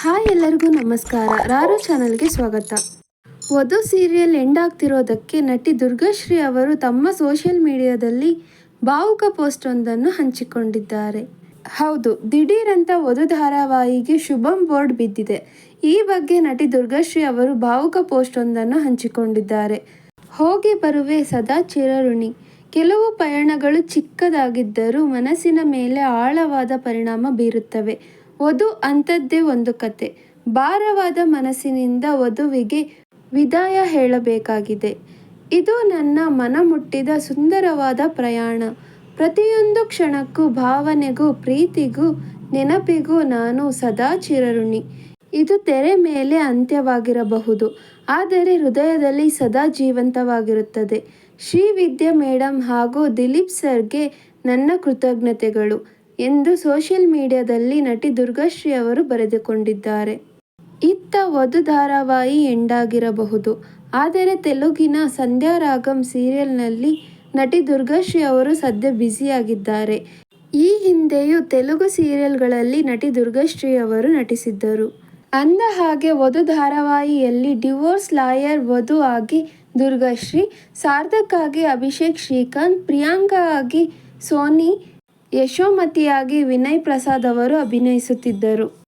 Hi ಎಲ್ಲರಿಗೂ ನಮಸ್ಕಾರ. ರಾರು ಚಾನಲ್ಗೆ ಸ್ವಾಗತ. ವಧು ಸೀರಿಯಲ್ ಎಂಡ್ ಆಗ್ತಿರೋದಕ್ಕೆ ನಟಿ ದುರ್ಗಾಶ್ರೀ ಅವರು ತಮ್ಮ ಸೋಷಿಯಲ್ ಮೀಡಿಯಾದಲ್ಲಿ ಭಾವುಕ ಪೋಸ್ಟ್ ಒಂದನ್ನು ಹಂಚಿಕೊಂಡಿದ್ದಾರೆ. ಹೌದು, ದಿಢೀರಂತ ವಧು ಧಾರಾವಾಹಿಗೆ ಶುಭಂ ಬೋರ್ಡ್ ಬಿದ್ದಿದೆ. ಈ ಬಗ್ಗೆ ನಟಿ ದುರ್ಗಾಶ್ರೀ ಅವರು ಭಾವುಕ ಪೋಸ್ಟ್ ಒಂದನ್ನು ಹಂಚಿಕೊಂಡಿದ್ದಾರೆ. ಹೋಗಿ ಬರುವೆ ಸದಾ ಚಿರಋಣಿ. ಕೆಲವು ಪಯಣಗಳು ಚಿಕ್ಕದಾಗಿದ್ದರೂ ಮನಸ್ಸಿನ ಮೇಲೆ ಆಳವಾದ ಪರಿಣಾಮ ಬೀರುತ್ತವೆ. ವಧು ಅಂಥದ್ದೇ ಒಂದು ಕತೆ. ಭಾರವಾದ ಮನಸ್ಸಿನಿಂದ ವಧುವಿಗೆ ವಿದಾಯ ಹೇಳಬೇಕಾಗಿದೆ. ಇದು ನನ್ನ ಮನ ಮುಟ್ಟಿದ ಸುಂದರವಾದ ಪ್ರಯಾಣ. ಪ್ರತಿಯೊಂದು ಕ್ಷಣಕ್ಕೂ, ಭಾವನೆಗೂ, ಪ್ರೀತಿಗೂ, ನೆನಪಿಗೂ ನಾನು ಸದಾ ಚಿರಋಣಿ. ಇದು ತೆರೆ ಮೇಲೆ ಅಂತ್ಯವಾಗಿರಬಹುದು. ಆದರೆ ಹೃದಯದಲ್ಲಿ ಸದಾ ಜೀವಂತವಾಗಿರುತ್ತದೆ. ಶ್ರೀವಿದ್ಯಾ ಮೇಡಮ್ ಹಾಗೂ ದಿಲೀಪ್ ಸರ್ಗೆ ನನ್ನ ಕೃತಜ್ಞತೆಗಳು. ಎಂದು ಸೋಷಿಯಲ್ ಮೀಡಿಯಾದಲ್ಲಿ ನಟಿ ದುರ್ಗಾಶ್ರೀ ಅವರು ಬರೆದುಕೊಂಡಿದ್ದಾರೆ. ಇತ್ತ ವಧು ಧಾರಾವಾಹಿ ಎಂಡಾಗಿರಬಹುದು. ಆದರೆ ತೆಲುಗಿನ ಸಂಧ್ಯಾರಾಗಂ ಸೀರಿಯಲ್ನಲ್ಲಿ ನಟಿ ದುರ್ಗಾಶ್ರೀ ಅವರು ಸದ್ಯ ಬ್ಯುಸಿಯಾಗಿದ್ದಾರೆ. ಈ ಹಿಂದೆಯೂ ತೆಲುಗು ಸೀರಿಯಲ್ಗಳಲ್ಲಿ ನಟಿ ದುರ್ಗಾಶ್ರೀ ಅವರು ನಟಿಸಿದ್ದರು. ಅಂದ ಹಾಗೆ ವಧು ಧಾರಾವಾಹಿಯಲ್ಲಿ ಡಿವೋರ್ಸ್ ಲಾಯರ್ ವಧು ಆಗಿ ದುರ್ಗಾಶ್ರೀ, ಸಾರ್ಥಕ್ ಆಗಿ ಅಭಿಷೇಕ್ ಶ್ರೀಕಾಂತ್, ಪ್ರಿಯಾಂಕಾ ಆಗಿ ಸೋನಿ ಯಶೋಮತಿಯಾಗಿ ವಿನಯ್ ಪ್ರಸಾದ್ ಅವರು ಅಭಿನಯಿಸುತ್ತಿದ್ದರು.